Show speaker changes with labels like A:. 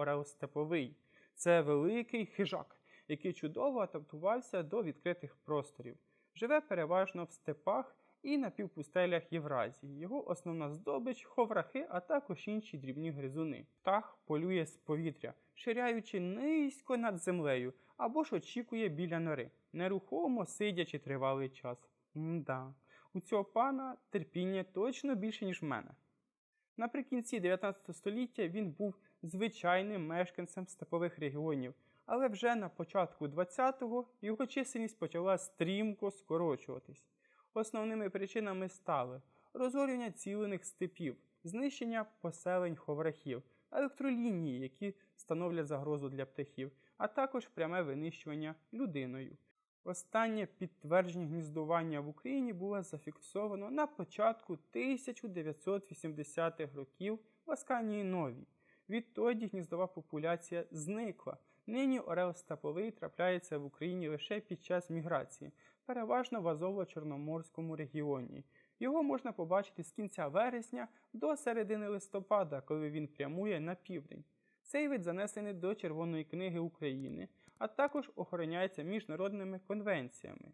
A: орел степовий. Це великий хижак, який чудово адаптувався до відкритих просторів. Живе переважно в степах і на півпустелях Євразії. Його основна здобич ховрахи, а також інші дрібні гризуни. Птах полює з повітря, ширяючи низько над землею або ж очікує біля нори, нерухомо сидячи тривалий час. Мда, у цього пана терпіння точно більше, ніж в мене. Наприкінці 19 століття він був звичайним мешканцем степових регіонів, але вже на початку 20-го його чисельність почала стрімко скорочуватись. Основними причинами стали розорювання цілених степів, знищення поселень ховрахів, електролінії, які становлять загрозу для птахів, а також пряме винищування людиною. Останнє підтвердження гніздування в Україні було зафіксовано на початку 1980-х років в Асканії Новій. Відтоді гніздова популяція зникла. Нині орел степовий трапляється в Україні лише під час міграції, переважно в Азово-Чорноморському регіоні. Його можна побачити з кінця вересня до середини листопада, коли він прямує на південь. Цей вид занесений до Червоної книги України, а також охороняється міжнародними конвенціями.